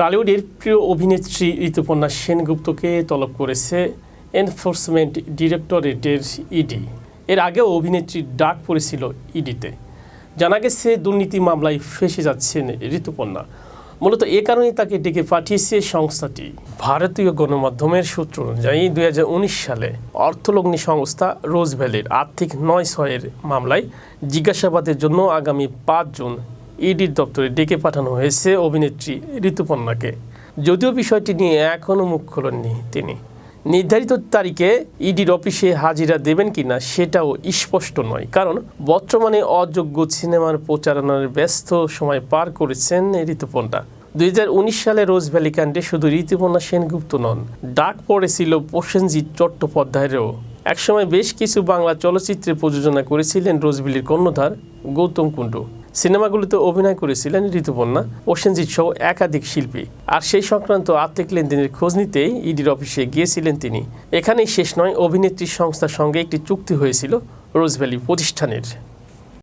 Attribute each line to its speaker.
Speaker 1: টলিউডের প্রিয় অভিনেত্রী ঋতুপর্ণা সেনগুপ্তকে তলব করেছে এনফোর্সমেন্ট ডিরেক্টরেটের ইডি। এর আগেও অভিনেত্রীর ডাক পড়েছিল ইডিতে। জানা গেছে, দুর্নীতি মামলায় ফেসে যাচ্ছেন ঋতুপর্ণা। মূলত এ কারণেই তাকে ডেকে পাঠিয়েছে সংস্থাটি। ভারতীয় গণমাধ্যমের সূত্র অনুযায়ী, দুই হাজার উনিশ সালে অর্থলগ্নি সংস্থা রোজ ভ্যালির আর্থিক নয় ছয়ের মামলায় জিজ্ঞাসাবাদের জন্য আগামী পাঁচ জুন ইডির দপ্তরে ডেকে পাঠানো হয়েছে অভিনেত্রী ঋতুপর্ণাকে। যদিও বিষয়টি নিয়ে এখনও মুখ খোলেননি তিনি। নির্ধারিত তারিখে ইডির অফিসে হাজিরা দেবেন কিনা সেটাও স্পষ্ট নয়, কারণ বর্তমানে অযোগ্য সিনেমার প্রচারণার ব্যস্ত সময় পার করেছেন ঋতুপর্ণা। দুই সালে রোজ ভ্যালি কাণ্ডে শুধু ঋতুপর্ণা সেনগুপ্ত নন, ডাক পড়েছিল প্রসেনজিৎ চট্টোপাধ্যায়েরও। একসময় বেশ কিছু বাংলা চলচ্চিত্রে প্রযোজনা করেছিলেন রোজভ্যালির কর্ণধার গৌতম কুণ্ডু। সিনেমাগুলোতে অভিনয় করেছিলেন ঋতুপর্ণা ওসেনজিৎ সহ একাধিক শিল্পী। আর সেই সংক্রান্ত আর্থিক লেনদেনের খোঁজ নিতে ইডির অফিসে গিয়েছিলেন তিনি। এখানেই শেষ নয়, অভিনেত্রী সংস্থার সঙ্গে একটি চুক্তি হয়েছিল রোজভ্যালি প্রতিষ্ঠানের।